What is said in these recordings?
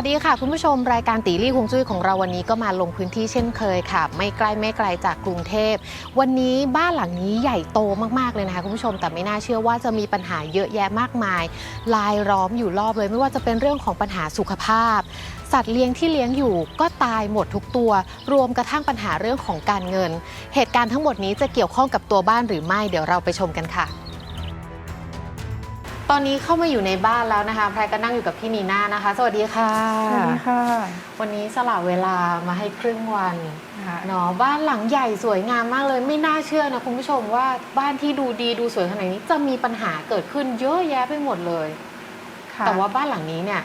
วัสดีค่ะ คุณผู้ชมรายการตีลี่ฮวงจุ้ยของเราวันนี้ก็มาลงพื้นที่เช่นเคยค่ะ ไม่ใกล้ไม่ไกลจากกรุงเทพ วันนี้บ้านหลังนี้ใหญ่โตมากๆเลยนะคะคุณผู้ชมแต่ไม่น่าเชื่อว่าจะมีปัญหาเยอะแยะมากมาย ลายล้อมอยู่รอบเลย ไม่ว่าจะเป็นเรื่องของปัญหาสุขภาพ สัตว์เลี้ยงที่เลี้ยงอยู่ก็ตายหมดทุกตัว รวมกระทั่งปัญหาเรื่องของการเงิน เหตุการณ์ทั้งหมดนี้จะเกี่ยวข้องกับตัวบ้านหรือไม่เดี๋ยวเราไปชมกันค่ะ ตอนนี้เข้ามาอยู่ในบ้านแล้วนะคะแพรก็นั่งอยู่กับพี่นีน่านะคะ สวัสดีค่ะ สวัสดีค่ะ วันนี้สละเวลามาให้ครึ่งวันค่ะเนาะบ้านหลังใหญ่สวยงามมากเลย ไม่น่าเชื่อนะคุณผู้ชมว่าบ้านที่ดูดีดูสวยขนาดนี้จะมีปัญหาเกิดขึ้นเยอะแยะไปหมดเลยค่ะแต่ว่าบ้านหลังนี้เนี่ย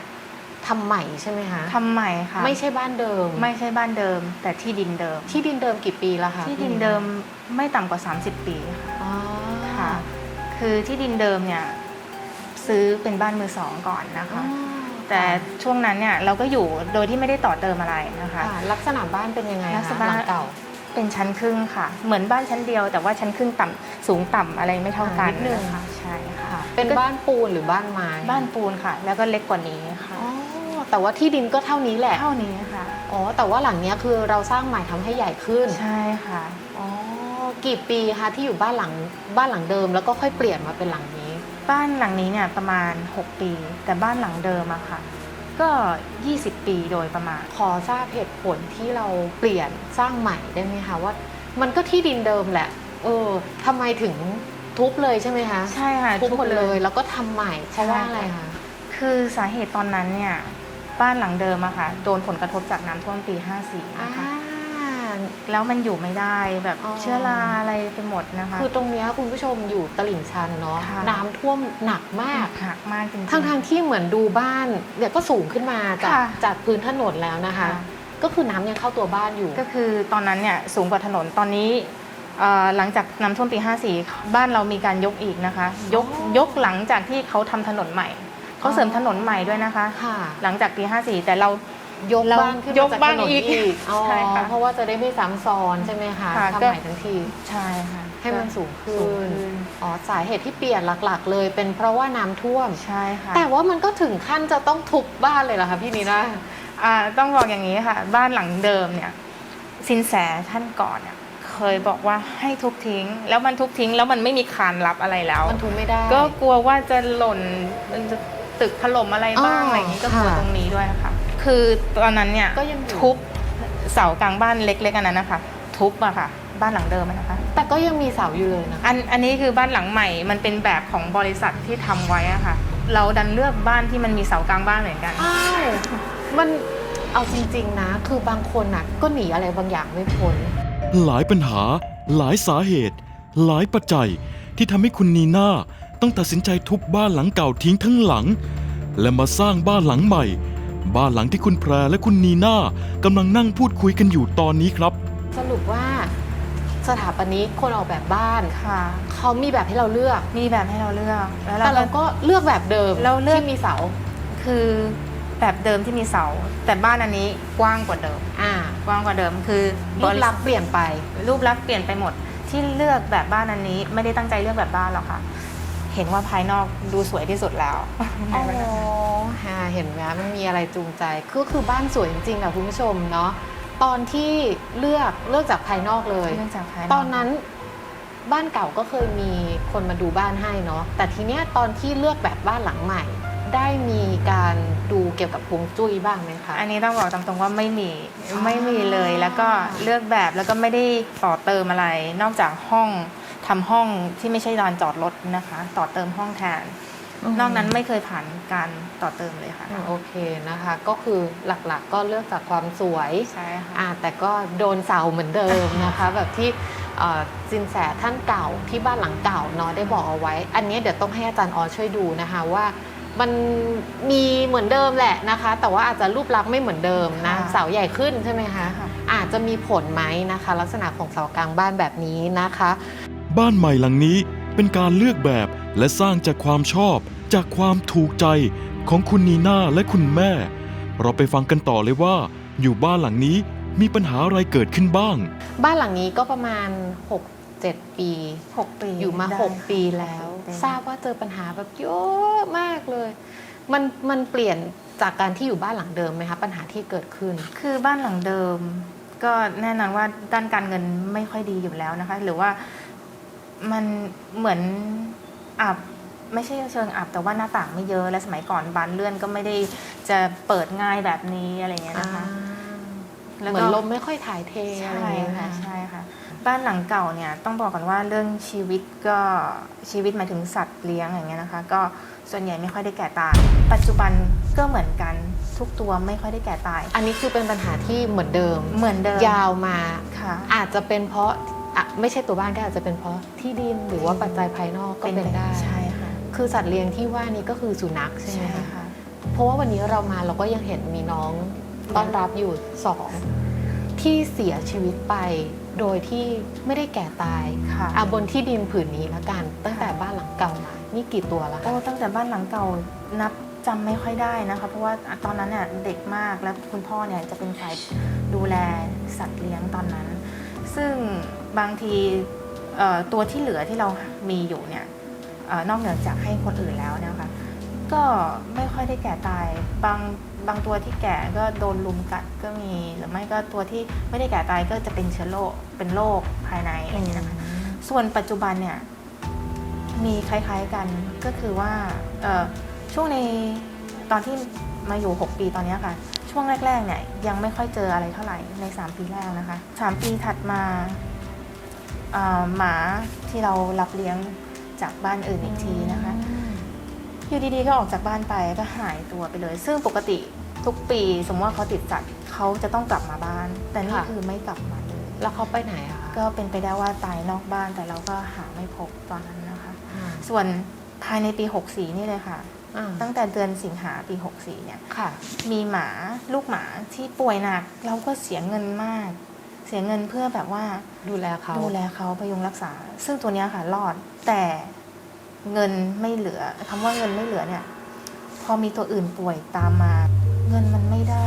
ทำใหม่ใช่ไหมคะทำใหม่ค่ะ ไม่ใช่บ้านเดิม ไม่ใช่บ้านเดิม แต่ที่ดินเดิม ที่ดินเดิมกี่ปีแล้วคะที่ดินเดิมไม่ต่ำกว่า 30 ปีค่ะอ๋อค่ะ คือที่ดินเดิมเนี่ย ซื้อเป็นบ้านมือสองก่อนนะอ๋อคะ แต่ช่วงนั้นเนี่ยเราก็อยู่โดยที่ไม่ได้ต่อเติมอะไรนะคะค่ะลักษณะบ้านเป็นยังไงลัคะกษณะหลังเก่าเป็นชั้นครึ่งค่ะ เหมือนบ้านชั้นเดียว แต่ว่าชั้นครึ่งต่ำสูงต่ำอะไรไม่เท่ากันอ่านิดนึงนะคะใช่ค่ะค่ะ เป็นบ้านปูนหรือบ้านไม้บ้านปูนค่ะ แล้วก็เล็กกว่านี้ค่ะอ๋อแต่ว่าที่ดินก็เท่านี้แหละเท่านี้ค่ะอ๋อแต่ว่าหลังเนี้ยคือเราสร้างใหม่ทำให้ใหญ่ขึ้นใช่ค่ะอ๋อกี่ปีคะที่อยู่บ้านหลังบ้านหลังเดิม แล้วก็ค่อยเปลี่ยนมาเป็นหลังนี้ บ้านหลังนี้เนี่ยประมาณ 6 ปี แต่บ้านหลังเดิมอะค่ะ ก็ 20 ปีโดยประมาณ ขอทราบเหตุผลที่เราเปลี่ยนสร้างใหม่ได้ไหมคะว่า มันก็ที่ดินเดิมแหละ เออทำไมถึงทุบเลยใช่ไหมคะใช่ค่ะทุบหมดทุบเลเลยยแล้วก็ทำใหม่เพราะว่าอะไรคะคือสาเหตุตอนนั้นเนี่ยบ้านหลังเดิมอะค่ะโดนผลกระทบจากน้ำท่วมปี 54อ่านะคะ แล้วมันอยู่ไม่ได้แบบอ๋อ เชื้อราอะไรไปหมดนะคะ คือตรงเนี้ยคุณผู้ชมอยู่ตลิ่งชันเนาะค่ะ น้ำท่วมหนักมาก หักมากจริงๆ ทั้งทางๆที่เหมือนดูบ้านเนี่ยก็สูงขึ้นมาจากค่ะ จากพื้นถนนแล้วนะคะ ค่ะ ก็คือน้ำยังเข้าตัวบ้านอยู่ ก็คือตอนนั้นเนี่ยสูงกว่าถนนตอนนี้เอ่อหลังจากน้ำท่วมปี 54 บ้านเรามีการยกอีกนะคะ ยกอ๋อยกหลังจากที่เขาทำถนนใหม่ เขาเสริมถนนใหม่ด้วยนะคะ ค่ะ หลังจากปี 54 แต่เรา ยกเราบ้านขึ้นยมากจากบ้านถนนอีอีกกอ๋อใช่ค่ะเพราะว่าจะได้ไม่ซ้ำซ้อนใช่ไหมคะค่ะทำก็ ใหม่ทั้งที ใช่ค่ะให้มันสูงขึ้สูงน ขึ้นอ๋อ สาเหตุที่เปลี่ยนหลักๆ เลย เป็นเพราะว่าน้ำท่วม ใช่ค่ะแต่ว่ามันก็ถึงขั้นจะต้องทุบบ้านเลยเหรอคะพี่นีน่า อ่าต้องบอกอย่างนี้ค่ะ บ้านหลังเดิมเนี่ยสินแสท่านก่อนเนี่ยเคยบอกว่าให้ทุบทิ้ง แล้วมันทุบทิ้งแล้วมันไม่มีคานรับอะไรแล้ว มันทุบไม่ได้ ก็กลัวว่าจะหล่นมันจะตึกถล่มอะไรบ้างอ๋อออะไรอย่างนี้ก็กลัวค่ะ ตรงนี้ด้วยค่ะ คือตอนนั้นเนี่ยก็ยังอยู่ ทุบเสากลางบ้านเล็กๆอันนั้นนะคะ ทุบอะค่ะ บ้านหลังเดิมอะนะคะ แต่ก็ยังมีเสาอยู่เลยนะคะอันอันนี้คือบ้านหลังใหม่ มันเป็นแบบของบริษัทที่ทำไว้อะค่ะ เราดันเลือกบ้านที่มันมีเสากลางบ้านเหมือนกันอ้าวมันเอาจริง ๆ นะ คือบางคนน่ะก็หนีอะไรบางอย่างไม่พ้น หลายปัญหา หลายสาเหตุ หลายปัจจัยที่ทำให้คุณนีน่าต้องตัดสินใจทุบบ้านหลังเก่าทิ้งทั้งหลัง และมาสร้างบ้านหลังใหม่ บ้านหลังที่คุณแพรและคุณนีน่ากำลังนั่งพูดคุยกันอยู่ตอนนี้ครับ สรุปว่าสถาปนิกคนออกแบบบ้านค่ะ เขามีแบบให้เราเลือก มีแบบให้เราเลือก แล้วแต่เราเราก็ก็เลือกแบบเดิมเราเลือกที่มีเสาคือแบบเดิมที่มีเสา แต่บ้านอันนี้กว้างกว่าเดิม อ่ากว้างกว่าเดิมคือรูปลักษณ์เปลี่ยนไป รูปลักษณ์เปลี่ยนไปหมด ที่เลือกแบบบ้านอันนี้ไม่ได้ตั้งใจเลือกแบบบ้านหรอกค่ะ เห็นว่าภายนอกดูสวยที่สุดแล้วอ๋อฮะเห็นไหมมันมีอะไรจูงใจก็คือบ้านสวยจริงๆค่ะคุณผู้ชมเนาะตอนที่เลือกเลือกจากภายนอกเลย เรื่องจากภายนอกตอนนั้นบ้านเก่าก็เคยมีคนมาดูบ้านให้เนาะแต่ทีเนี้ยตอนที่เลือกแบบบ้านหลังใหม่ ได้มีการดูเกี่ยวกับฮวงจุ้ยบ้างไหมคะ อันนี้ต้องบอกตามตรงว่าไม่มีอ๋อไม่มีเลยแล้วก็เลือกแบบแล้วก็ไม่ได้ต่อเติมอะไร นอกจากห้อง ทำห้องที่ไม่ใช่ลานจอดรถนะคะ ต่อเติมห้องแทนนอกนั้นไม่เคยผ่านการต่อเติมเลยค่ะอืมโอเคนะคะ ก็คือหลักๆก็เลือกจากความสวย ใช่ค่ะ อ่าแต่ก็โดนเสาเหมือนเดิมนะคะ แบบที่เอ่อสินแสท่านเก่าที่บ้านหลังเก่าเนาะได้บอกเอาไว้ อันนี้เดี๋ยวต้องให้อาจารย์ออช่วยดูนะคะว่ามันมีเหมือนเดิมแหละนะคะ แต่ว่าอาจจะรูปลักษณ์ไม่เหมือนเดิมนะค่ะ เสาใหญ่ขึ้นใช่ไหมคะค่ะอาจจะมีผลไหมนะคะ ลักษณะของเสากลางบ้านแบบนี้นะคะ บ้านใหม่หลังนี้เป็นการเลือกแบบและสร้างจากความชอบ จากความถูกใจของคุณนีน่าและคุณแม่ เราไปฟังกันต่อเลยว่า อยู่บ้านหลังนี้มีปัญหาอะไรเกิดขึ้นบ้าง บ้านหลังนี้ก็ประมาณ 6-7 ปีหกปีอยู่มา ได้6 ปีแล้วเต็มทราบว่าเจอปัญหาแบบเยอะมากเลย มันมันเปลี่ยนจากการที่อยู่บ้านหลังเดิมไหมคะปัญหาที่เกิดขึ้น คือบ้านหลังเดิม ก็แน่นอนว่าด้านการเงินไม่ค่อยดีอยู่แล้วนะคะ หรือว่า มันเหมือนอับไม่ใช่เชิงอับแต่ว่าหน้าต่างไม่เยอะและสมัยก่อนบานเลื่อนก็ไม่ได้จะเปิดง่ายแบบนี้อะไรเงี้ยนะคะแล้วก็เหมือนลมไม่ค่อยถ่ายเทอะไรใช่อย่างเงี้ยค่ะค่ะใช่ค่ะ บ้านหลังเก่าเนี่ยต้องบอกก่อนว่าเรื่องชีวิตก็ชีวิตหมายถึงสัตว์เลี้ยงอย่างเงี้ยนะคะ ก็ส่วนใหญ่ไม่ค่อยได้แก่ตาย ปัจจุบันก็เหมือนกันทุกตัวไม่ค่อยได้แก่ตาย อันนี้คือเป็นปัญหาที่เหมือนเดิม เหมือนเดิมยาวมาค่ะอาจจะเป็นเพราะ อะไม่ใช่ตัวบ้านก็อาจจะเป็นเพราะที่ดินหรือว่าปัจจัยภายนอกก็เป็นได้ ใช่ค่ะ คือสัตว์เลี้ยงที่ว่านี้ก็คือสุนัขใช่ไหมใช่คะค่ะเพราะว่าวันนี้เรามาเราก็ยังเห็นมีน้องต้อนรับอยู่สองที่เสียชีวิตไปโดยที่ไม่ได้แก่ตายค่ะอะบนที่ดินผืนนี้ละกัน ตั้งแต่บ้านหลังเก่ามานี่กี่ตัวแล้วโอ้คะตั้งแต่บ้านหลังเก่านับจำไม่ค่อยได้นะคะ เพราะว่าตอนนั้นเนี่ยเด็กมากแล้วคุณพ่อเนี่ยจะเป็นฝ่ายดูแลสัตว์เลี้ยงตอนนั้น ซึ่งบางทีเอ่อตัวที่เหลือที่เรามีอยู่เนี่ยเอ่อนอกเหนือจากให้คนอื่นแล้วเนะคะก็ไม่ค่อยได้แก่ตายบางบางตัวที่แก่ก็โดนลุมกัดก็มี หรือไม่ก็ตัวที่ไม่ได้แก่ตายก็จะเป็นเชื้อโรคเป็นโรคภายในอะไรอย่างเงี้ยนะคะส่วนปัจจุบันเนี่ยมีคล้ายๆกันก็คือว่าเอ่อช่วงในตอนที่มาอยู่ 6 ปีตอนเนี้ยค่ะ ช่วงแรกๆเนี่ยยังไม่ค่อยเจออะไรเท่าไหร่ใน 3 ปีแรกนะคะ 3 ปีถัดมาเอ่อหมาที่เรารับเลี้ยงจากบ้านอื่นอีกทีนะคะ อยู่ดีๆก็ออกจากบ้านไปก็หายตัวไปเลย ซึ่งปกติทุกปีสมมติว่าเขาติดสัตว์เขาจะต้องกลับมาบ้าน แต่นี่ค่ะคือไม่กลับมาเลย แล้วเขาไปไหนอะคะก็เป็นไปได้ว่าตายนอกบ้านแต่เราก็หาไม่พบตอนนั้นนะคะอ่าส่วนภายในปี 64 นี่เลยค่ะ อ่า ตั้งแต่เดือนสิงหาปี 64เนี่ย ค่ะ มีหมาลูกหมาที่ป่วยหนักเราก็เสียเงินมาก เสียเงินเพื่อแบบว่าดูแลเขาดูแลเขาพยุงรักษา ซึ่งตัวเนี้ยค่ะรอดแต่เงินไม่เหลือคำว่าเงินไม่เหลือเนี่ย พอมีตัวอื่นป่วยตามมา เงินมันไม่ได้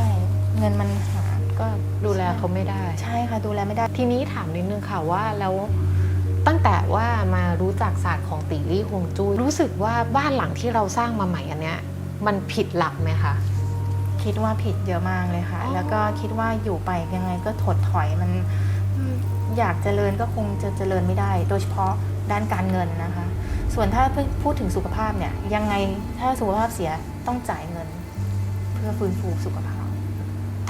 เงินมันหาก็ดูแลเขาไม่ได้ ใช่ค่ะดูแลไม่ได้ ทีนี้ถามนิดนึงค่ะว่าแล้ว ตั้งแต่ว่ามารู้จักศาสตร์ของตีลี่ฮวงจุ้ยรู้สึกว่าบ้านหลังที่เราสร้างมาใหม่อันเนี้ยมันผิดหลักไหมคะคิดว่าผิดเยอะมากเลยค่ะอ๋อแล้วก็คิดว่าอยู่ไปยังไงก็ถดถอยมันอืมอยากเจริญก็คงจะเจริญไม่ได้ โดยเฉพาะด้านการเงินนะคะ ส่วนถ้าพูดถึงสุขภาพเนี่ยยังไงถ้าสุขภาพเสียต้องจ่ายเงิน เพื่อฟื้นฟูสุขภาพ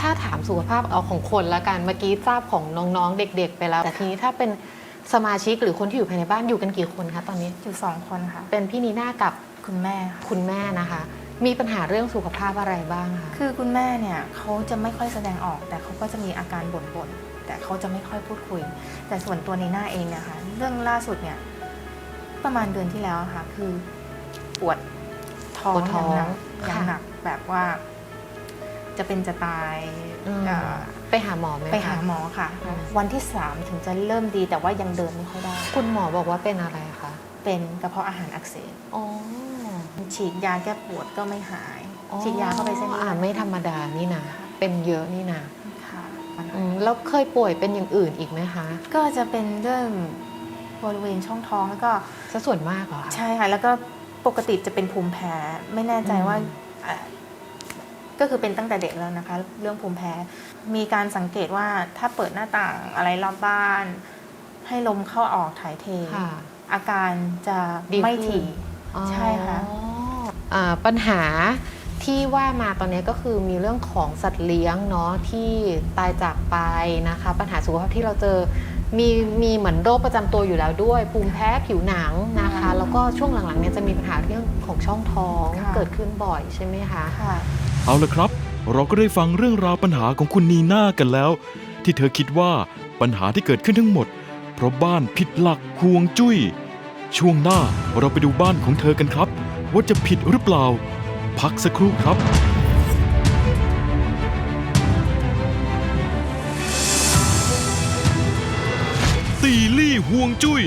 ถ้าถามสุขภาพเอาของคนละกันเมื่อกี้ทราบของน้องๆเด็ก ๆ ไปแล้วแต่ทีนี้ถ้าเป็น สมาชิกหรือคนที่อยู่ภายในบ้านอยู่กันกี่คนคะตอนนี้ อยู่สองคนค่ะ เป็นพี่นีน่ากับคุณแม่ค่ะคุณแม่นะคะ มีปัญหาเรื่องสุขภาพอะไรบ้างคะคือคุณแม่เนี่ยเขาจะไม่ค่อยแสดงออก แต่เขาก็จะมีอาการบ่นๆแต่เขาจะไม่ค่อยพูดคุย แต่ส่วนตัวนีน่าเองเนี่ยค่ะเรื่องล่าสุดเนี่ยประมาณเดือนที่แล้วอะค่ะ คือปวดท้องปวดท้องอย่างหนักอย่างค่ะหนักแบบว่า จะเป็นจะตายอืม เอ่อไปหาหมอไหมคะไปหาหมอค่ะอืมวันที่สามถึงจะเริ่มดีแต่ว่ายังเดินไม่ค่อยได้ คุณหมอบอกว่าเป็นอะไรคะเป็นกระเพาะอาหารอักเสบอ๋อฉีดยาแก้ปวดก็ไม่หาย ฉีดยาเข้าไปเส้นเลือ่าอดไม่ธรรมดานี่นะเป็นเยอะนี่นะค่ะอืมแล้วเคยป่วยเป็นอย่างอื่นอีกไหมคะก็จะเป็นเรื่องบริเวณช่องท้องแล้วก็ซะส่วนมากเหรอคะ ใช่ค่ะ แล้วก็ปกติจะเป็นภูมิแพ้ ไม่แน่ใจอืมว่าอะ ก็คือเป็นตั้งแต่เด็กแล้วนะคะ เรื่องภูมิแพ้ มีการสังเกตว่าถ้าเปิดหน้าต่างอะไรรอบบ้าน ให้ลมเข้าออกถ่ายเทค่ะอาการจะดีขึ้นไม่ถี่ใช่ค่ะอ๋ออ่าปัญหาที่ว่ามาตอนนี้ก็คือมีเรื่องของสัตว์เลี้ยงเนาะที่ตายจากไปนะคะ ปัญหาสุขภาพที่เราเจอมีมีเหมือนโรคประจำตัวอยู่แล้วด้วย ภูมิแพ้ผิวหนังนะคะ แล้วก็ช่วงหลังๆเนี่ยจะมีปัญหาเรื่องของช่องท้องค่ะเกิดขึ้นบ่อยใช่ไหมคะค่ะ เอาละครับ เราก็ได้ฟังเรื่องราวปัญหาของคุณนีน่ากันแล้ว ที่เธอคิดว่าปัญหาที่เกิดขึ้นทั้งหมด เพราะบ้านผิดหลักห่วงจุ้ย ช่วงหน้าเราไปดูบ้านของเธอกันครับ ว่าจะผิดหรือเปล่า พักสักครู่ครับตีลี่ห่วงจุ้ย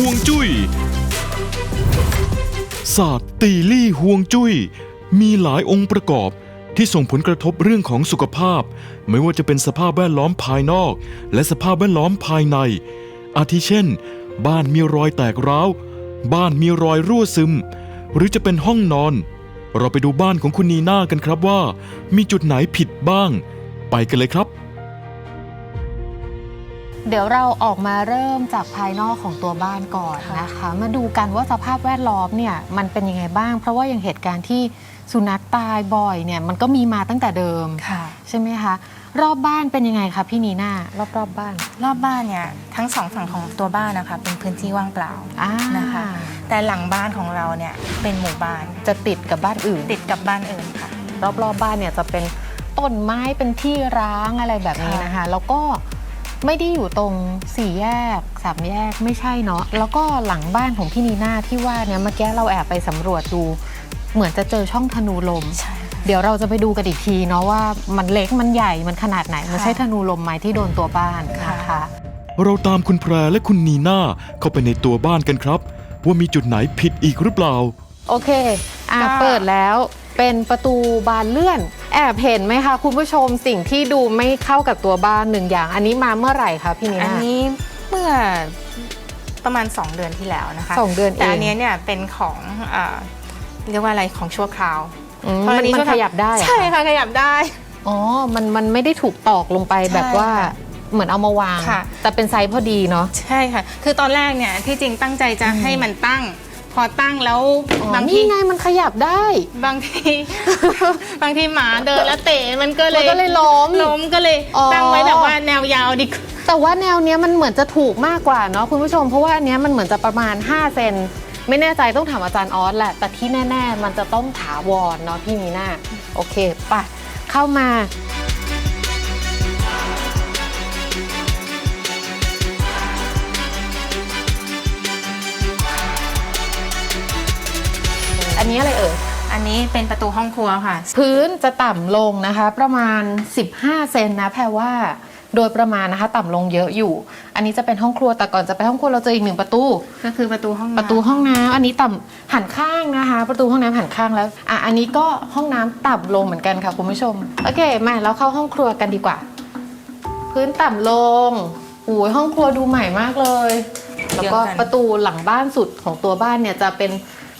ห่วงจุย้ยศาสตร์ตีลี่ห่วงจุย้ยมีหลายองค์ประกอบที่ส่งผลกระทบเรื่องของสุขภาพ ไม่ว่าจะเป็นสภาพแวดล้อมภายนอก และสภาพแวดล้อมภายใน อาทิเช่น บ้านมีรอยแตกร้าว บ้านมีรอยรั่วซึม หรือจะเป็นห้องนอน เราไปดูบ้านของคุณนีน่ากันครับว่า มีจุดไหนผิดบ้าง ไปกันเลยครับ เดี๋ยวเราออกมาเริ่มจากภายนอกของตัวบ้านก่อนค่ะนะคะ มาดูกันว่าสภาพแวดล้อมเนี่ยมันเป็นยังไงบ้าง เพราะว่าอย่างเหตุการณ์ที่สุนัขตายบ่อยเนี่ยมันก็มีมาตั้งแต่เดิมค่ะ ใช่ไหมคะ รอบบ้านเป็นยังไงคะพี่นีน่ารอบรอบๆบ้าน รอบบ้านเนี่ยทั้งสองฝั่งของตัวบ้านนะคะเป็นพื้นที่ว่างเปล่าอ่านะคะ แต่หลังบ้านของเราเนี่ยเป็นหมู่บ้านจะติดกับบ้านอื่น ติดกับบ้านอื่นค่ะ รอบๆบบ้านเนี่ยจะเป็นต้นไม้เป็นที่ร้างอะไรแบบนี้นะคะ แล้วก็ ไม่ได้อยู่ตรงสี่แยกสามแยกไม่ใช่เนาะแล้วก็หลังบ้านของพี่นีน่าที่ว่าเนี่ยเมื่อกี้เราแอบไปสำรวจดู เหมือนจะเจอช่องธนูลม ใช่ค่ะ เดี๋ยวเราจะไปดูกันอีกทีเนาะว่ามันเล็กมันใหญ่มันขนาดไหน มันค่ะใช่ธนูลมไหมที่โดนตัวบ้านนะคะ เราตามคุณแพรและคุณนีน่าเข้าไปในตัวบ้านกันครับ ว่ามีจุดไหนผิดอีกหรือเปล่า โอเค อะ ก็ เปิดแล้ว เป็นประตูบานเลื่อน แอบเห็นไหมคะคุณผู้ชมสิ่งที่ดูไม่เข้ากับตัวบ้านหนึ่งอย่าง อันนี้มาเมื่อไหร่คะพี่นีอันน่า นี้เมื่อประมาณ 2 เดือนที่แล้วนะคะสองเดือนเอง แต่อันเนี้ยเนี่ยเป็นของเอ่อเรียกว่าอะไรของชั่วคราวอืมเพราะมัอันนนี้มันชั่วคขราวยับได้เหรอใช่ค่ะขยับได้ อ๋อ มันมันไม่ได้ถูกตอกลงไปใช่แบบว่าค่ะเหมือนเอามาวาง ค่ะ แต่เป็นไซส์พอดีเนาะ ใช่ค่ะ คือตอนแรกเนี่ยที่จริงตั้งใจจะให้มันตั้ง พอตั้งแล้วอ๋อบางทีนี่ไงมันขยับได้ บางที บางทีหมาเดินแล้วเตะมันก็เลมันยก็เลยล้มล้มก็เลยอ๋อ ตั้งไว้แบบว่าแนวยาวดีกว่า แต่ว่าแนวเนี้ยมันเหมือนจะถูกมากกว่าเนาะคุณผู้ชมเพราะว่าอันเนี้ยมันเหมือนจะประมาณ 5 เซนไม่แน่ใจต้องถามอาจารย์ออสแหละ แต่ที่แน่ ๆ มันจะต้องถาวรเนาะพี่นีน่าโอเคไปเข้ามา นนี้อะไรเอ่ย อันนี้เป็นประตูห้องครัวค่ะ พื้นจะต่ำลงนะคะ ประมาณ 15 เซนนะแพรว่าโดยประมาณนะคะต่ำลงเยอะอยู่ อันนี้จะเป็นห้องครัวแต่ก่อนจะไปห้องครัวเราเจออีกหนึ่งประตู ก็คือประตูห้องประตูห้องน้ำอันนี้ต่ำหันข้างนะคะ ประตูห้องน้ำหันข้างแล้วอะอันนี้ก็ห้องน้ำต่ำลงเหมือนกันค่ะคุณผู้ชมโอเคมาเราเข้าห้องครัวกันดีกว่า พื้นต่ำลงโอ้ยห้องครัวดูใหม่มากเลย แล้วก็ประตูหลังบ้านสุดของตัวบ้านเนี่ยจะเป็น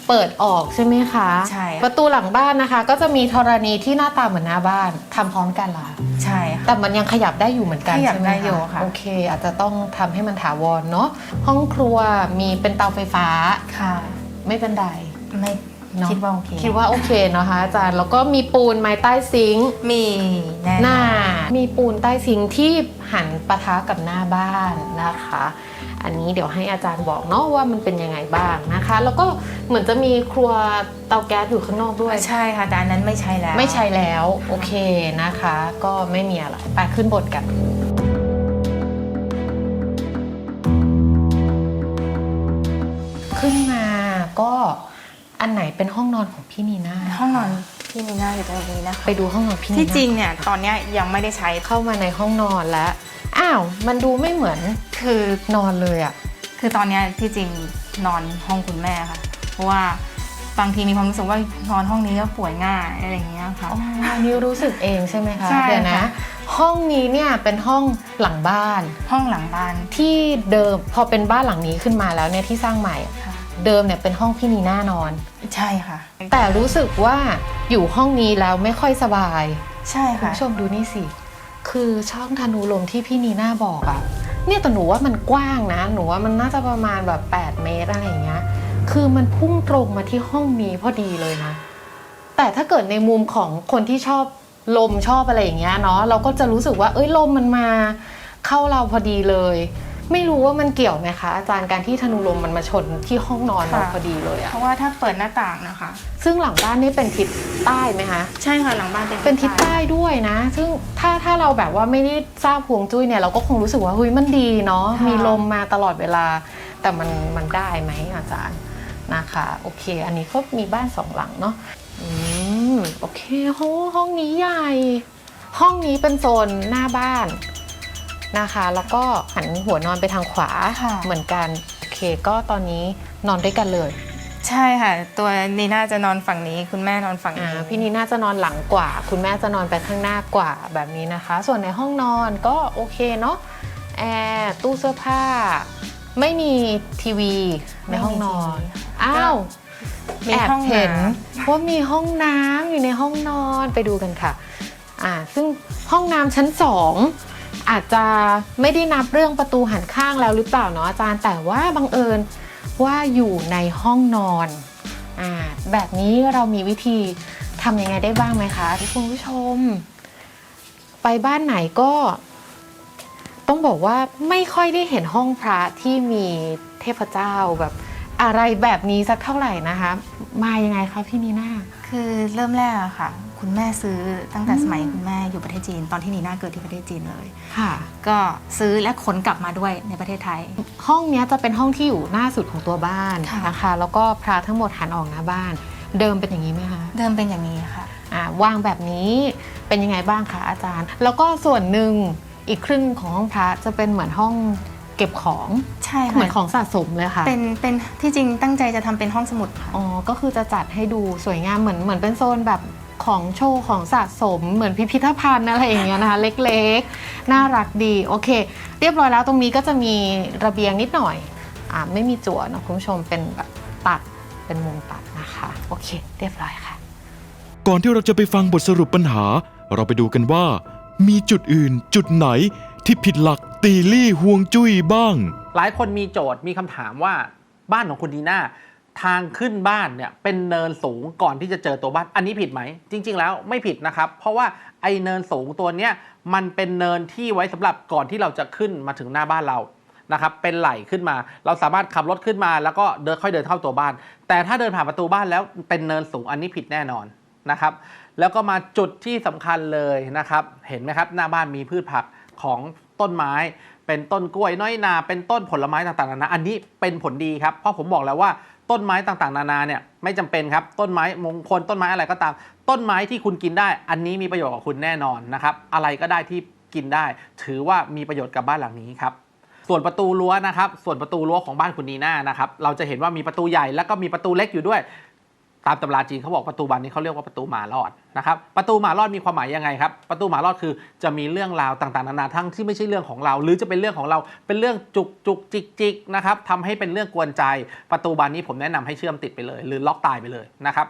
เปิดออกใช่ไหมคะใช่ปค่ะระตูหลังบ้านนะคะ ก็จะมีธรณีที่หน้าตาเหมือนหน้าบ้านทำพร้อมกันเหรอใช่ค่ะ แต่มันยังขยับได้อยู่เหมือนกันขยับใช่ไหมได้อยู่ค่ะ โอเค อาจจะต้องทำให้มันถาวรเนาะห้องครัวมีเป็นเตาไฟฟ้าค่ะ ไม่เป็นไร ไม่ เนอะคิดว่าโอเคคิดว่าโอเคเนาะคะอาจารย์แล้วก็มีปูนไม้ใต้ซิงค์มีแน่หน้า มีปูนใต้ซิงค์ที่หันปะทะกับหน้าบ้านนะคะ อันนี้เดี๋ยวให้อาจารย์บอกเนาะว่ามันเป็นยังไงบ้างนะคะ แล้วก็เหมือนจะมีครัวเตาแก๊สอยู่ข้างนอกด้วย ใช่ค่ะแต่อันนั้นไม่ใช่แล้ว ไม่ใช่แล้วโอเคนะคะ ก็ไม่มีอะไรไปขึ้นบนกันขึ้นมาก็ อันไหนเป็นห้องนอนของพี่นีน่าห้องนอนที่มีหน้าอยู่ตรงนี้นะคะ ไปดูห้องนอนพี่นีน่าที่จริงเนี่ยตอนเนี้ยยังไม่ได้ใช้เข้ามาในห้องนอนแล้ว อ้าว มันดูไม่เหมือนคือนอนเลยอะคือตอนเนี้ยที่จริงนอนห้องคุณแม่ค่ะ เพราะว่าบางทีมีความรู้สึกว่านอนห้องนี้ก็ป่วยง่ายอะไรอย่างเงี้ยค่ะ อ๋อนิวรู้สึกเองใช่ไหมคะใช่เดี๋ยวนะค่ะห้องนี้เนี่ยเป็นห้องหลังบ้านห้องหลังบ้าน ที่เดิมพอเป็นบ้านหลังนี้ขึ้นมาแล้วเนี่ยที่สร้างใหม่อะค่ะ เดิมเนี่ยเป็นห้องพี่นีน่านอน ใช่ค่ะ แต่รู้สึกว่าอยู่ห้องนี้แล้วไม่ค่อยสบายใช่คุณค่ะ ผู้ชมดูนี่สิ คือช่องธนูลมที่พี่นีน่าบอกอะเนี่ยแต่หนูว่ามันกว้างนะ หนูว่ามันน่าจะประมาณแบบ 8 เมตรอะไรอย่างเงี้ย คือมันพุ่งตรงมาที่ห้องนี้พอดีเลยนะ แต่ถ้าเกิดในมุมของคนที่ชอบลมชอบอะไรอย่างเงี้ยเนาะเราก็จะรู้สึกว่า เอ้ยลมมันมาเข้าเราพอดีเลย ไม่รู้ว่ามันเกี่ยวไหมคะอาจารย์การที่ธนูลมมันมาชนที่ห้องนอนเราค่ะ พอดีเลยอะเพราะว่าถ้าเปิดหน้าต่างนะคะ ซึ่งหลังบ้านนี่เป็นทิศใต้ไหมคะใช่ค่ะหลังบ้านเป็นเป็นทิศใต้ด้วยนะ ซึ่งถ้าถ้าเราแบบว่าไม่ได้ทราบพวงจุ้ยเนี่ยเราก็คงรู้สึกว่าเฮ้ยมันดีเนาะมีลมมาตลอดเวลา แต่มันมันได้ไหมอาจารย์นะคะ โอเค อันนี้ก็มีบ้านสองหลังเนาะอืมโอเคโหห้องนี้ใหญ่ ห้องนี้เป็นโซนหน้าบ้าน นะคะ แล้วก็หันหัวนอนไปทางขวาค่ะ เหมือนกันโอเคก็ตอนนี้นอนด้วยกันเลยใช่ค่ะ ตัวนีน่าจะนอนฝั่งนี้ คุณแม่นอนฝั่งอ่านี้พี่นีน่าจะนอนหลังกว่า คุณแม่จะนอนไปข้างหน้ากว่าแบบนี้นะคะ ส่วนในห้องนอนก็โอเคเนาะแอร์ตู้เสื้อผ้า ไม่มีทีวีในห้องนอน อ้าวมีแอบห้องเห็นน้ว่ามีห้องน้ำอยู่ในห้องนอนไปดูกันค่ะ อ่า ซึ่งห้องน้ำชั้นสอง อาจจะไม่ได้นับเรื่องประตูหันข้างแล้วหรือเปล่าเนาะอาจารย์แต่ว่าบังเอิญว่าอยู่ในห้องนอนอ่าแบบนี้เรามีวิธีทำยังไงได้บ้างไหมคะที่คุณผู้ชม ไปบ้านไหนก็ต้องบอกว่าไม่ค่อยได้เห็นห้องพระที่มีเทพเจ้าแบบอะไรแบบนี้สักเท่าไหร่นะคะ มายังไงคะพี่นีน่าคือเริ่มแรกอะค่ะ คุณแม่ซื้อตั้งแต่อืมสมัยคุณแม่อยู่ประเทศจีน ตอนที่นีน่าเกิดที่ประเทศจีนเลย ค่ะ ก็ซื้อและขนกลับมาด้วยในประเทศไทย ห้องเนี้ยจะเป็นห้องที่อยู่หน้าสุดของตัวบ้านค่ะ นะคะ แล้วก็พระทั้งหมดหันออกหน้าบ้าน เดิมเป็นอย่างนี้ไหมคะเดิมเป็นอย่างนี้ค่ะ อ่าวางแบบนี้เป็นยังไงบ้างคะอาจารย์ แล้วก็ส่วนหนึ่งอีกครึ่งของห้องพระจะเป็นเหมือนห้องเก็บของใช่เหมือนขค่ะองสะสมเลยค่ะ เป็นเป็นที่จริงตั้งใจจะทำเป็นห้องสมุดค่ะ อ๋อ ก็คือจะจัดให้ดูสวยงามเหมือนเหมือนเป็นโซนแบบ ของโชว์ของสะสมเหมือนพิพิธภัณฑ์อะไรอย่างเงี้ยนะคะเล็กๆ น่ารักดีโอเค เรียบร้อยแล้วตรงนี้ก็จะมีระเบียงนิดหน่อยอ่าไม่มีจั่วเนอะคุณผู้ชมเป็นแบบตัดเป็นมุมตัดนะคะโอเค เรียบร้อยค่ะ ก่อนที่เราจะไปฟังบทสรุปปัญหา เราไปดูกันว่า มีจุดอื่นจุดไหนที่ผิดหลักตีลี่ห่วงจุ้ยบ้าง หลายคนมีโจทย์มีคำถามว่าบ้านของคุณดีน่า ทางขึ้นบ้านเนี่ยเป็นเนินสูงก่อนที่จะเจอตัวบ้าน อันนี้ผิดไหม จริง ๆ แล้วไม่ผิดนะครับ เพราะว่าไอเนินสูงตัวเนี้ยมันเป็นเนินที่ไว้สำหรับก่อนที่เราจะขึ้นมาถึงหน้าบ้านเรานะครับเป็นไหลขึ้นมา เราสามารถขับรถขึ้นมา แล้วก็เดินค่อยเดินเข้าตัวบ้าน แต่ถ้าเดินผ่านประตูบ้านแล้วเป็นเนินสูงอันนี้ผิดแน่นอนนะครับ แล้วก็มาจุดที่สำคัญเลยนะครับ เห็นไหมครับหน้าบ้านมีพืชผักของต้นไม้ เป็นต้นกล้วยน้อยนา เป็นต้นผลไม้ต่างๆนานาอันนี้เป็นผลดีครับ เพราะผมบอกแล้วว่า ต้นไม้ต่างๆ นานาเนี่ยไม่จำเป็นครับ ต้นไม้มงคลต้นไม้อะไรก็ตาม ต้นไม้ที่คุณกินได้ อันนี้มีประโยชน์กับคุณแน่นอนนะครับ อะไรก็ได้ที่กินได้ ถือว่ามีประโยชน์กับบ้านหลังนี้ครับส่วนประตูรั้วนะครับ ส่วนประตูรั้วของบ้านคุณนีน่านะครับ เราจะเห็นว่ามีประตูใหญ่แล้วก็มีประตูเล็กอยู่ด้วย ตามตำราจีนเขาบอกประตูบานนี้เขาเรียกว่าประตูหมาลอดนะครับประตูหมาลอดมีความหมายยังไงครับ ประตูหมาลอดคือจะมีเรื่องราวต่างๆนานาทั้งที่ไม่ใช่เรื่องของเรา หรือจะเป็นเรื่องของเราเป็นเรื่องจุกจุกจิกจิกนะครับทำให้เป็นเรื่องกวนใจประตูบานนี้ผมแนะนำให้เชื่อมติดไปเลย หรือล็อกตายไปเลยนะครับ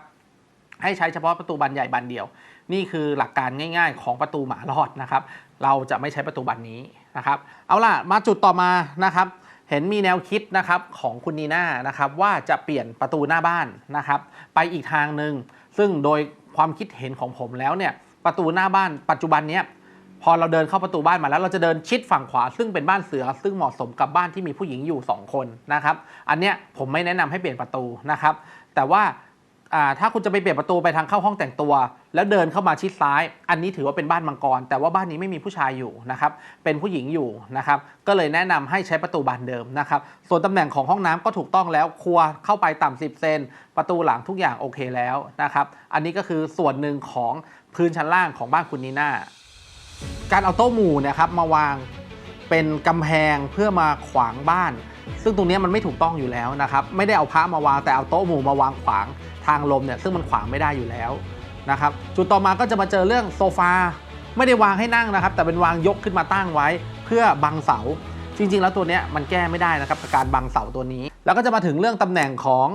ให้ใช้เฉพาะประตูบานใหญ่บานเดียว นี่คือหลักการง่าย ๆ ของประตูหมาลอดนะครับ เราจะไม่ใช้ประตูบานนี้นะครับ เอาล่ะมาจุดต่อมานะครับ เห็นมีแนวคิดนะครับของคุณนีน่านะครับว่าจะเปลี่ยนประตูหน้าบ้านนะครับ ไปอีกทางหนึ่งซึ่งโดยความคิดเห็นของผมแล้วเนี่ยประตูหน้าบ้านปัจจุบันเนี้ยพอเราเดินเข้าประตูบ้านมาแล้วเราจะเดินชิดฝั่งขวา ซึ่งเป็นบ้านเสือ ซึ่งเหมาะสมกับบ้านที่มีผู้หญิงอยู่ 2 คนนะครับ อันเนี้ยผมไม่แนะนำให้เปลี่ยนประตูนะครับ แต่ว่า ถ้าคุณจะไปเปลี่ยนประตูไปทางเข้าห้องแต่งตัว แล้วเดินเข้ามาชิดซ้าย อันนี้ถือว่าเป็นบ้านมังกร แต่ว่าบ้านนี้ไม่มีผู้ชายอยู่นะครับเป็นผู้หญิงอยู่นะครับก็เลยแนะนำให้ใช้ประตูบานเดิมนะครับส่วนตำแหน่งของห้องน้ำก็ถูกต้องแล้วครัวเข้าไปต่ำ10 เซนประตูหลังทุกอย่างโอเคแล้วนะครับอันนี้ก็คือส่วนหนึ่งของพื้นชั้นล่างของบ้านคุณนีน่าการเอาโต๊ะหมู่เนะครับมาวางเป็นกำแพงเพื่อมาขวางบ้าน ซึ่งตรงนี้มันไม่ถูกต้องอยู่แล้วนะครับ ไม่ได้เอาพระมาวางแต่เอาโต๊ะหมู่มาวางขวางทางลมเนี่ยซึ่งมันขวางไม่ได้อยู่แล้วนะครับจุดต่อมาก็จะมาเจอเรื่องโซฟาไม่ได้วางให้นั่งนะครับ แต่เป็นวางยกขึ้นมาตั้งไว้ เพื่อบังเสา จริง ๆ แล้วตัวนี้มันแก้ไม่ได้นะครับกับการบังเสาตัวนี้ แล้วก็จะมาถึงเรื่องตำแหน่งของ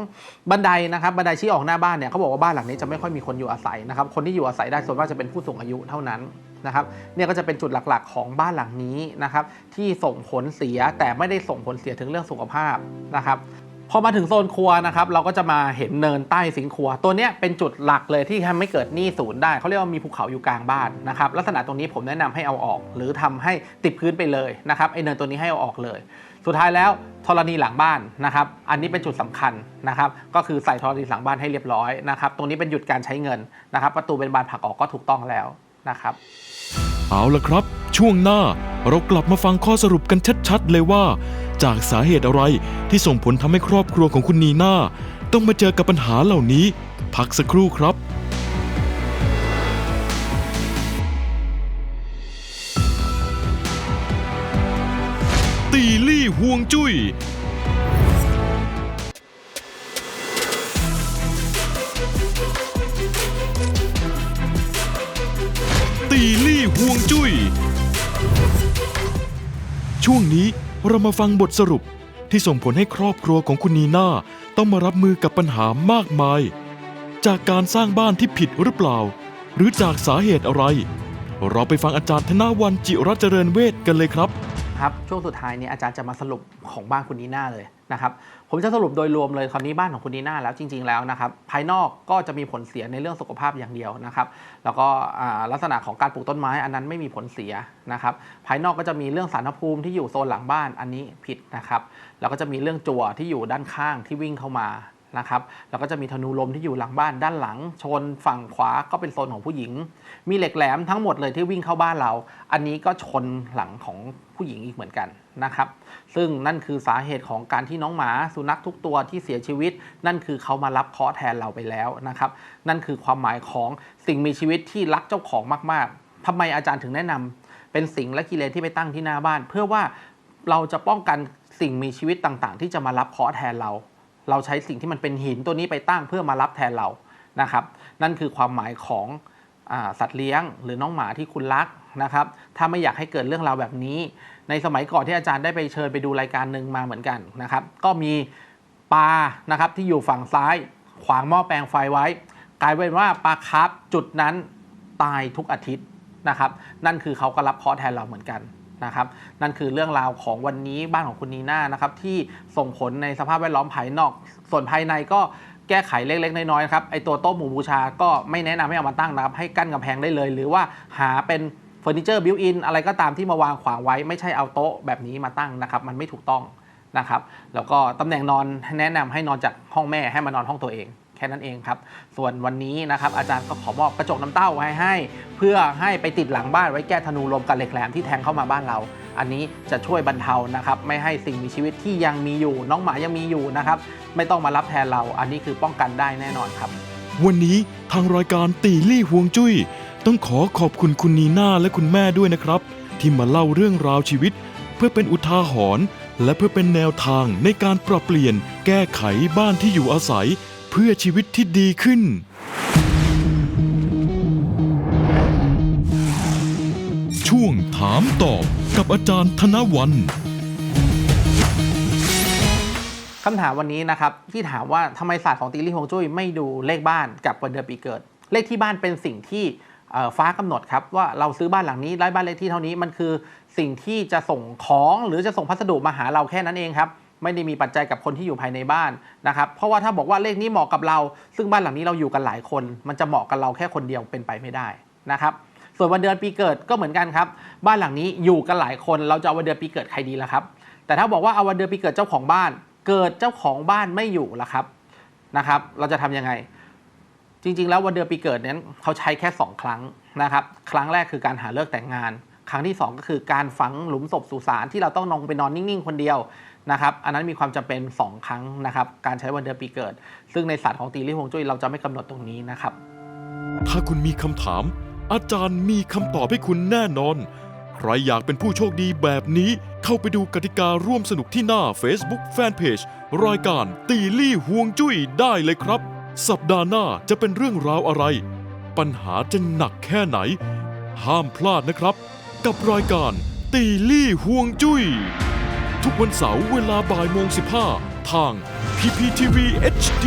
บันไดนะครับบันไดชี้ออกหน้าบ้านเนี่ยเขาบอกว่าบ้านหลังนี้จะไม่ค่อยมีคนอยู่อาศัยนะครับคนที่อยู่อาศัยได้ส่วนมากจะเป็นผู้สูงอายุเท่านั้น นะครับเนี่ยก็จะเป็นจุดหลักๆของบ้านหลังนี้นะครับที่ส่งผลเสียแต่ไม่ได้ส่งผลเสียถึงเรื่องสุขภาพนะครับพอมาถึงโซนครัวนะครับเราก็จะมาเห็นเนินใต้สิงครัว ตัวเนี้ยเป็นจุดหลักเลยที่ทำให้เกิดหนี้ศูนย์ได้เขาเรียกว่ามีภูเขาอยู่กลางบ้านนะครับลักษณะตรงนี้ผมแนะนำให้เอาออก หรือทำให้ติดพื้นไปเลยนะครับไอเนินตัวนี้ให้เอาออกเลย สุดท้ายแล้วธรณีหลังบ้านนะครับอันนี้เป็นจุดสำคัญนะครับก็คือใส่ธรณีหลังบ้านให้เรียบร้อยนะครับตรงนี้เป็นหยุดการใช้เงินนะครับประตูเป็นบานผักออกก็ถูกต้องแล้วนะครับ เอาละครับ ช่วงหน้าเรากลับมาฟังข้อสรุปกันชัดๆ เลยว่า จากสาเหตุอะไรที่ส่งผลทำให้ครอบครัวของคุณนีน่า ต้องมาเจอกับปัญหาเหล่านี้ พักสักครู่ครับตีลี่ห่วงจุย้ย ห่วงจุย้ย ช่วงนี้เรามาฟังบทสรุปที่ส่งผลให้ครอบครัวของคุณนีน่าต้องมารับมือกับปัญหามากมาย จากการสร้างบ้านที่ผิดหรือเปล่า หรือจากสาเหตุอะไร เราไปฟังอาจารย์ธนาวันจิรัตเจริญเวทกันเลยครับ ครับช่วงสุดท้ายนี้อาจารย์จะมาสรุปของบ้านคุณนีน่าเลยนะครับ ผมจะสรุปโดยรวมเลยคราวนี้บ้านของคุณนีน่าแล้วจริง ๆแล้วนะครับภายนอกก็จะมีผลเสียในเรื่องสุขภาพอย่างเดียวนะครับ แล้วก็ลักษณะของการปลูกต้นไม้อันนั้นไม่มีผลเสียนะครับภายนอกก็จะมีเรื่องสารภูมิที่อยู่โซนหลังบ้านอันนี้ผิดนะครับแล้วก็จะมีเรื่องจั่วที่อยู่ด้านข้างที่วิ่งเข้ามานะครับแล้วก็จะมีธนูลมที่อยู่หลังบ้านด้านหลัง ชนฝั่งขวาก็เป็นโซนของผู้หญิง มีเหล็กแหลมทั้งหมดเลยที่วิ่งเข้าบ้านเรา อันนี้ก็ชนหลังของผู้หญิงอีกเหมือนกัน นะครับ ซึ่งนั่นคือสาเหตุของการที่น้องหมาสุนัขทุกตัวที่เสียชีวิต นั่นคือเขามารับเคราะห์แทนเราไปแล้วนะครับ นั่นคือความหมายของสิ่งมีชีวิตที่รักเจ้าของมากๆทำไมอาจารย์ถึงแนะนำเป็นสิ่งและกิเลสที่ไปตั้งที่หน้าบ้าน เพื่อว่าเราจะป้องกันสิ่งมีชีวิตต่างๆ ที่จะมารับเคราะห์แทนเรา เราใช้สิ่งที่มันเป็นหินตัวนี้ไปตั้งเพื่อมารับแทนเรานะครับ นั่นคือความหมายของอสัตว์เลี้ยง หรือน้องหมาที่คุณรักนะครับ ถ้าไม่อยากให้เกิดเรื่องราวแบบนี้ ในสมัยก่อนที่อาจารย์ได้ไปเชิญไปดูรายการหนึ่งมาเหมือนกันนะครับ ก็มีปลานะครับที่อยู่ฝั่งซ้าย ขวางหม้อแปลงไฟไว้ กลายเป็นว่าปลาคาร์ฟจุดนั้นตายทุกอาทิตย์นะครับ นั่นคือเขาก็รับเคราะห์แทนเราเหมือนกันนะครับ นั่นคือเรื่องราวของวันนี้บ้านของคุณนีน่านะครับที่ส่งผลในสภาพแวดล้อมภายนอก ส่วนภายในก็แก้ไขเล็ก ๆ น้อยๆครับไอตัวโต๊ะหมู่บูชาก็ไม่แนะนำให้เอามาตั้งนะครับ ให้กั้นกำแพงได้เลย หรือว่าหาเป็น เฟอร์นิเจอร์บิวอินอะไรก็ตามที่มาวางขวางไว้ไม่ใช่เอาโต๊ะแบบนี้มาตั้งนะครับ มันไม่ถูกต้องนะครับ แล้วก็ตำแหน่งนอนแนะนำให้นอนจากห้องแม่ให้มานอนห้องตัวเองแค่นั้นเองครับ ส่วนวันนี้นะครับอาจารย์ก็ขอมอบกระจกน้ำเต้าไว้ให้ เพื่อให้ไปติดหลังบ้านไว้แก้ธนูลมกับเหล็กแหลมที่แทงเข้ามาบ้านเรา อันนี้จะช่วยบรรเทานะครับ ไม่ให้สิ่งมีชีวิตที่ยังมีอยู่ น้องหมายังมีอยู่นะครับ ไม่ต้องมารับแทนเรา อันนี้คือป้องกันได้แน่นอนครับ วันนี้ทางรายการตีลี่ห่วงจุย้ย ต้องขอขอบคุณคุณนีน่าและคุณแม่ด้วยนะครับ ที่มาเล่าเรื่องราวชีวิต เพื่อเป็นอุทาหรณ์และเพื่อเป็นแนวทางในการปรับเปลี่ยน แก้ไขบ้านที่อยู่อาศัย เพื่อชีวิตที่ดีขึ้น ช่วงถามตอบกับอาจารย์ธนวัน คำถามวันนี้นะครับที่ถามว่าทำไมศาสตร์ของตีลี่ฮวงจุ้ยไม่ดูเลขบ้านกับวันเดือนปีเกิด เลขที่บ้านเป็นสิ่งที่ ฟ้ากำหนดครับว่าเราซื้อบ้านหลังนี้ได้บ้านเลขที่เท่านี้มันคือสิ่งที่จะส่งของหรือจะส่งพัสดุมาหาเราแค่นั้นเองครับไม่ได้มีปัจจัยกับคนที่อยู่ภายในบ้านนะครับ เพราะว่าถ้าบอกว่าเลขนี้เหมาะกับเรา ซึ่งบ้านหลังนี้เราอยู่กันหลายคน มันจะเหมาะกับเราแค่คนเดียวเป็นไปไม่ได้นะครับส่วนวันเดือนปีเกิดก็เหมือนกันครับ บ้านหลังนี้อยู่กันหลายคน เราจะเอาวันเดือนปีเกิดใครดีล่ะครับ แต่ถ้าบอกว่าเอาวันเดือนปีเกิดเจ้าของบ้าน เกิดเจ้าของบ้านไม่อยู่ล่ะครับนะครับ เราจะทำยังไง จริง ๆ แล้ววันเดือนปีเกิดนั้นเขาใช้แค่ 2 ครั้งนะครับ ครั้งแรกคือการหาเลิกแต่งงาน ครั้งที่ 2 ก็คือการฝังหลุมศพสุสานที่เราต้องนองไปนอนนิ่ง ๆ คนเดียวนะครับ อันนั้นมีความจำเป็น 2 ครั้งนะครับ การใช้วันเดือนปีเกิด ซึ่งในศาสตร์ของตีลี่ฮวงจุ้ยเราจะไม่กำหนดตรงนี้นะครับ ถ้าคุณมีคำถาม อาจารย์มีคำตอบให้คุณแน่นอน ใครอยากเป็นผู้โชคดีแบบนี้ เข้าไปดูกติการ่วมสนุกที่หน้า Facebook Fanpage รายการตีลี่ห่วงจุ้ยได้เลยครับ สัปดาห์หน้าจะเป็นเรื่องราวอะไร ปัญหาจะหนักแค่ไหน ห้ามพลาดนะครับ กับรายการตีลี่ห่วงจุ้ย ทุกวันเสาร์เวลาบ่ายโมง15 ทาง PPTV HD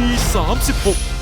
36